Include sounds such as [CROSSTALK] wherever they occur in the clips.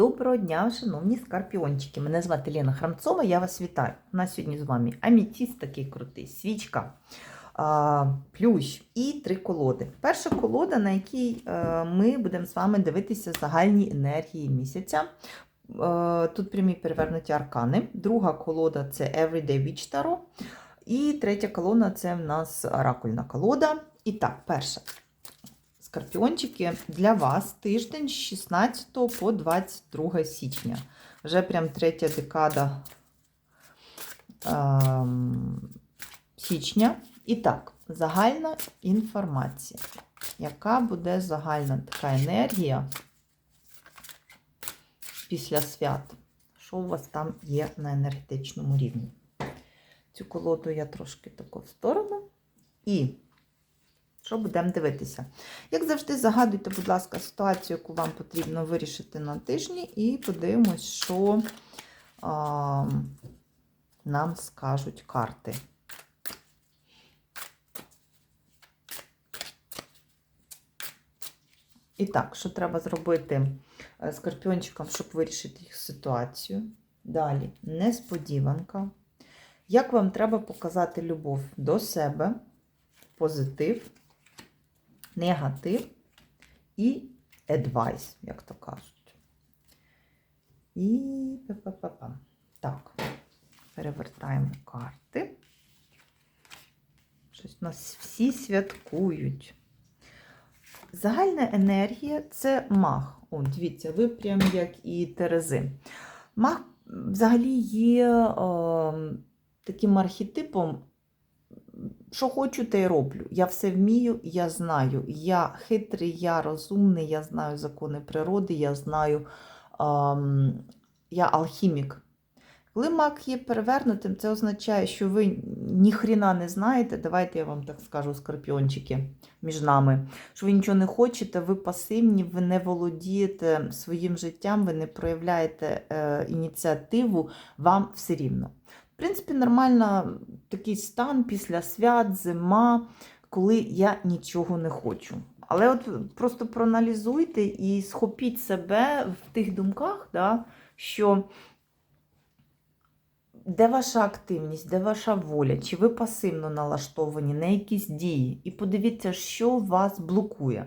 Доброго дня, шановні скорпіончики. Мене звати Лена Храмцова, я вас вітаю. У нас сьогодні з вами амітіст такий крутий, свічка, плющ і три колоди. Перша колода, на якій е, ми будемо з вами дивитися загальні енергії місяця. Е, Тут прямі перевернуті аркани. Друга колода це Everyday Witch Tarot. І третя колона це в нас оракульна колода. І так, перша. Скорпіончики, для вас тиждень з 16 по 22 січня. Вже прям третя декада ем, січня. І так, загальна інформація. Яка буде загальна така енергія після свят? Що у вас там є на енергетичному рівні? Цю колоду я трошки таку в сторону. І що будемо дивитися? Як завжди, загадуйте, будь ласка, ситуацію, яку вам потрібно вирішити на тижні, і подивимось, що а, нам скажуть карти. І так, що треба зробити е, скорпіончикам, щоб вирішити їх ситуацію? Далі, несподіванка. Як вам треба показати любов до себе, позитив, негатив і advice, як то кажуть. І па-па-па-па. Так, перевертаємо карти. Щось у нас всі святкують. Загальна енергія це маг. О, дивіться, ви прям як і Терези. Маг взагалі є е, таким архетипом що хочу, те й роблю. Я все вмію, я знаю. Я хитрий, я розумний, я знаю закони природи, я знаю, ем, я алхімік. Коли мак є перевернутим, це означає, що ви ніхріна не знаєте. Давайте я вам так скажу, скорпіончики між нами. Що ви нічого не хочете, ви пасивні, ви не володієте своїм життям, ви не проявляєте е, ініціативу, вам все рівно. Принципі, нормально такий стан після свят, зима, коли я нічого не хочу. Але от просто проаналізуйте і схопіть себе в тих думках, да, що де ваша активність, де ваша воля, чи ви пасивно налаштовані на якісь дії, і подивіться, що вас блокує.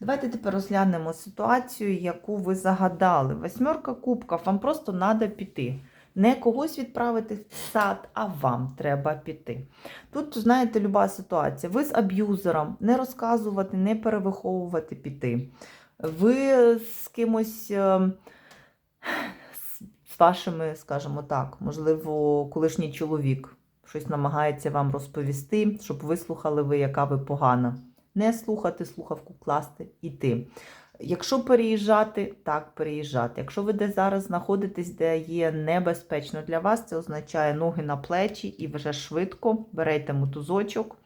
Давайте тепер розглянемо ситуацію, яку ви загадали. Восьмерка кубків, вам просто треба піти. Не когось відправити в сад, а вам треба піти. Тут, знаєте, люба ситуація. Ви з аб'юзером не розказувати, не перевиховувати піти. Ви з кимось, е, з вашими, скажімо так, можливо, колишній чоловік щось намагається вам розповісти, щоб вислухали ви, яка ви погана. Не слухати, слухавку класти, іти. Якщо переїжджати, так переїжджати. Якщо ви де зараз знаходитесь, де є небезпечно для вас, це означає ноги на плечі і вже швидко берете мотузочок,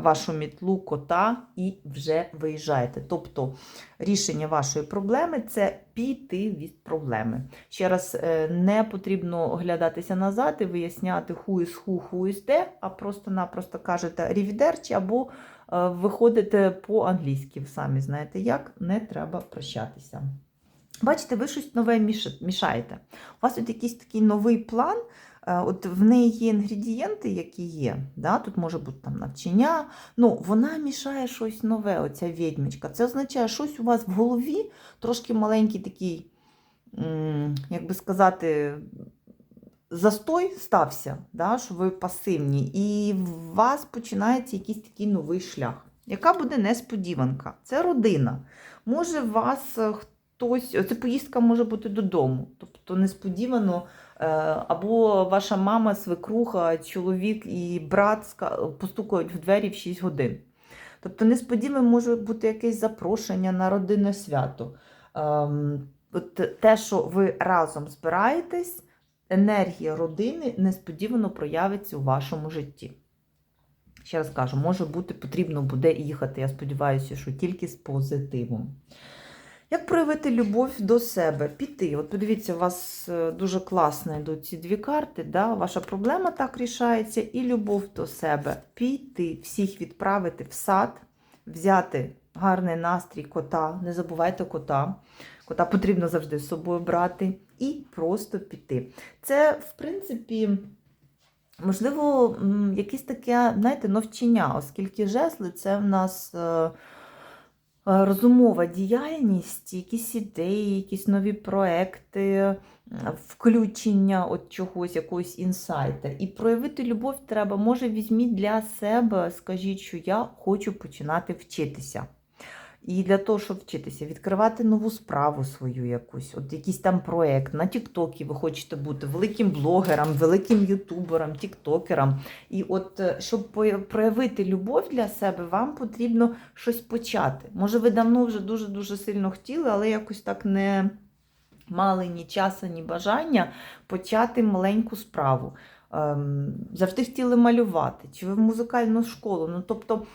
вашу мітлу, кота і вже виїжджаєте. Тобто рішення вашої проблеми це піти від проблеми. Ще раз, е, не потрібно оглядатися назад і виясняти who is who, who is де, а просто-напросто кажете рівідерчі або е, виходите по-англійськи, самі знаєте як, не треба прощатися. Бачите, ви щось нове мішаєте. У вас тут якийсь такий новий план. От в неї є інгредієнти, які є. Да? Тут може бути там навчання. Ну, Вона мішає щось нове, оця відьмичка. Це означає, що щось у вас в голові трошки маленький такий, як би сказати, застой стався, да? що ви пасивні, і у вас починається якийсь такий новий шлях. Яка буде несподіванка? Це родина. Може, вас хтось, оце поїздка може бути додому. Тобто несподівано. Або ваша мама, свекруха, чоловік і брат постукають в двері в 6 годин. Тобто, несподівано може бути якесь запрошення на родинне свято. От Те, що ви разом збираєтесь, енергія родини несподівано проявиться у вашому житті. Ще раз кажу, може бути, потрібно буде їхати, я сподіваюся, що тільки з позитивом. Як проявити любов до себе? Піти. От подивіться, у вас е, дуже класно йдуть ці дві карти. Да? Ваша проблема так рішається, і любов до себе. Піти, всіх відправити в сад, взяти гарний настрій кота. Не забувайте кота. Кота потрібно завжди з собою брати і просто піти. Це, в принципі, можливо, якесь таке, знаєте, навчання, оскільки жезли це в нас. Е, Розумова діяльність, якісь ідеї, якісь нові проекти, е, включення от чогось, якогось інсайта. І проявити любов треба. Може, візьміть для себе, скажіть, що я хочу починати вчитися. І для того, щоб вчитися, відкривати нову справу свою якусь, от якийсь там проект на Тіктокі ви хочете бути великим блогером, великим ютубером, тіктокером. І от е, щоб проявити любов для себе, вам потрібно щось почати. Може, ви давно вже дуже-дуже сильно хотіли, але якось так не мали ні часу, ні бажання почати маленьку справу. Ем, завжди хотіли малювати, чи ви в музикальну школу. Ну, тобто,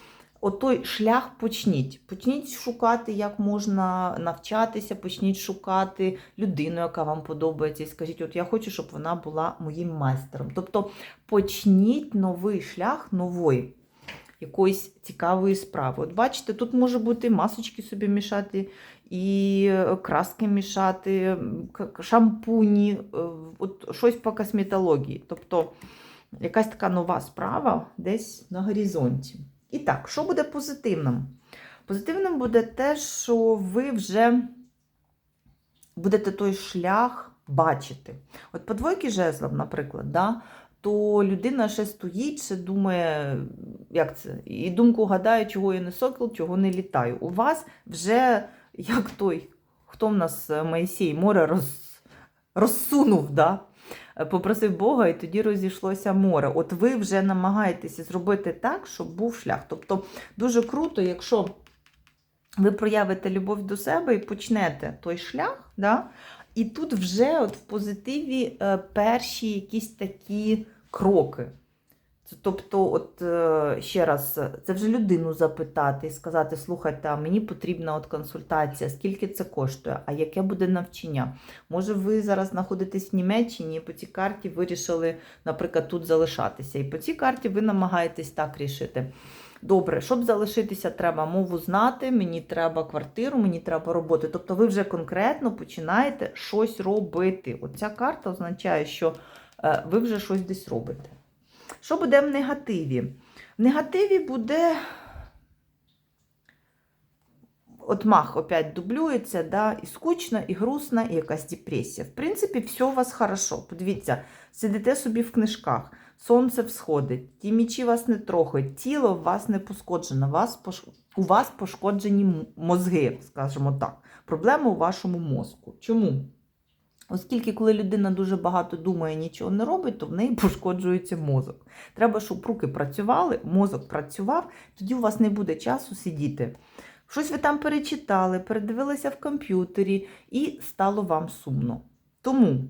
отой шлях почніть. Почніть шукати, як можна навчатися, почніть шукати людину, яка вам подобається, і скажіть, от я хочу, щоб вона була моїм майстером. Тобто почніть новий шлях нової. Якоїсь цікавої справи. От бачите, тут може бути масочки собі мішати, і краски мішати, шампуні, е, от щось по косметології. Тобто якась така нова справа десь на горизонті. І так, що буде позитивним? Позитивним буде те, що ви вже будете той шлях бачити. От по двойки жезлов, наприклад, да, то людина ще стоїть, ще думає, як це, і думку гадає, чого я не сокіл, чого не літаю. У вас вже як той, хто в нас Моїсей море роз, розсунув, да? Попросив Бога, і тоді розійшлося море. От ви вже намагаєтеся зробити так, щоб був шлях. Тобто дуже круто, якщо ви проявите любов до себе і почнете той шлях, да? і тут вже от в позитиві е, перші якісь такі кроки. Тобто, от е, ще раз, це вже людину запитати і сказати: слухайте, а мені потрібна от консультація, скільки це коштує, а яке буде навчання? Може, ви зараз знаходитесь в Німеччині і по цій карті вирішили, наприклад, тут залишатися. І по цій карті ви намагаєтесь так рішити. Добре, щоб залишитися, треба мову знати, мені треба квартиру, мені треба роботи. Тобто ви вже конкретно починаєте щось робити. Оця карта означає, що е, ви вже щось десь робите. Що буде в негативі? В негативі буде. От мах опять дублюється, да, і скучно, і грустно, і якась депресія. В принципі, все у вас хорошо. Подивіться, сидите собі в книжках, сонце всходить, ті мічі вас не трогають, тіло у вас не пошкоджено, у вас пошкоджені мозги, скажімо так. Проблема у вашому мозку. Чому? Оскільки, коли людина дуже багато думає, нічого не робить, то в неї [LAUGHS] пошкоджується мозок. Треба, щоб руки працювали, мозок працював, тоді у вас не буде часу сидіти. Щось ви там перечитали, передивилися в комп'ютері і стало вам сумно. Тому,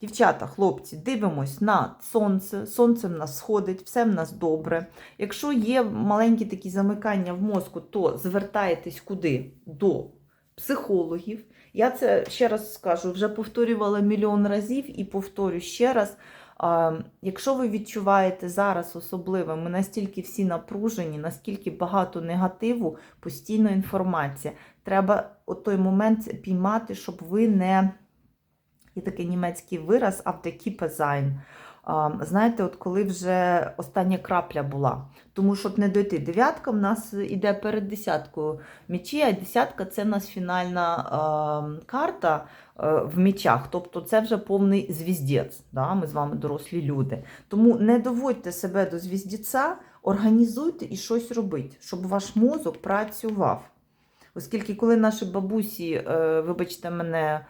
дівчата, хлопці, дивимось на сонце, сонце в нас сходить, все в нас добре. Якщо є маленькі такі замикання в мозку, то звертаєтесь куди? До психологів. Я це ще раз скажу, вже повторювала мільйон разів і повторю ще раз. Якщо ви відчуваєте зараз особливо, ми настільки всі напружені, наскільки багато негативу, постійно інформація. Треба от той момент піймати, щоб ви не є такий німецький вираз автокіпезайн. Знаєте, от коли вже остання крапля була. Тому щоб не дойти. Дев'ятка в нас іде перед десяткою мічі, а десятка це в нас фінальна е, карта е, в мічах. Тобто це вже повний звіздець. Да? Ми з вами дорослі люди. Тому не доводьте себе до звіздеця, організуйте і щось робіть, щоб ваш мозок працював. Оскільки, коли наші бабусі, е, вибачте мене,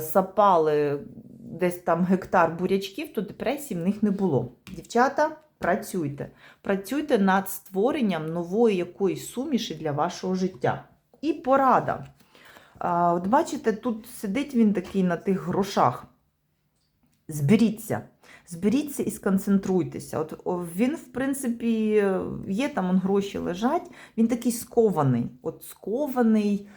сапали десь там гектар бурячків, то депресії в них не було. Дівчата, працюйте. Працюйте над створенням нової якоїсь суміші для вашого життя. І порада. От бачите, тут сидить він такий на тих грошах. Зберіться. Зберіться і сконцентруйтеся. От він, в принципі, є там он, гроші лежать, він такий скований. От скований.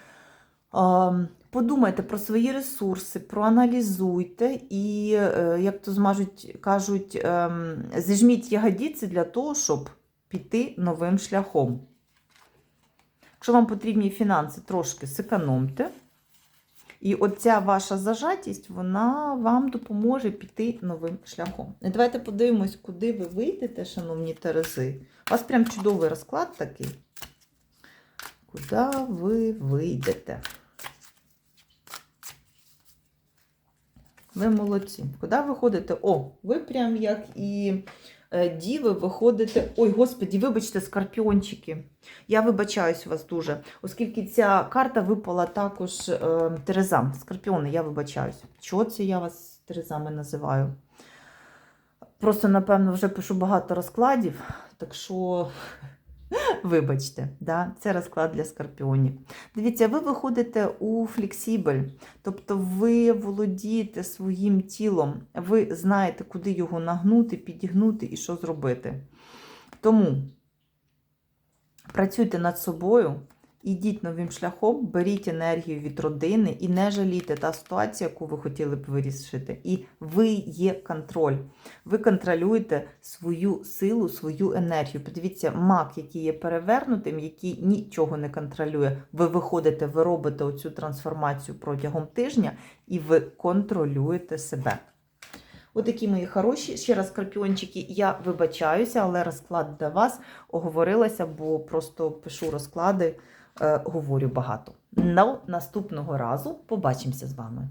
Подумайте про свої ресурси, проаналізуйте і, е, як то змажуть, кажуть, ем, зіжміть ягодиці для того, щоб піти новим шляхом. Якщо вам потрібні фінанси, трошки зекономте. І оця ваша зажатість, вона вам допоможе піти новим шляхом. І давайте подивимось, куди ви вийдете, шановні Терези. У вас прям чудовий розклад такий. Куди ви вийдете? Ви молодці. Куди ви ходите? О, ви прям як і е, діви виходите. Ой, господі, вибачте, скорпіончики. Я вибачаюсь у вас дуже, оскільки ця карта випала також е, Терезам. Скорпіони, я вибачаюсь. Чого це я вас Терезами називаю? Просто, напевно, вже пишу багато розкладів, так що [LAUGHS] вибачте, да? це розклад для скорпіонів. Дивіться, ви виходите у флексібель, тобто ви володієте своїм тілом, ви знаєте, куди його нагнути, підігнути і що зробити. Тому працюйте над собою, ідіть новим шляхом, беріть енергію від родини і не жалійте та ситуація, яку ви хотіли б вирішити. І ви є контроль. Ви контролюєте свою силу, свою енергію. Подивіться, маг, який є перевернутим, який нічого не контролює. Ви виходите, ви робите оцю трансформацію протягом тижня і ви контролюєте себе. Отакі мої хороші. Ще раз, скорпіончики, я вибачаюся, але розклад для вас оговорилася, бо просто пишу розклади, говорю багато. Ну, наступного разу побачимося з вами.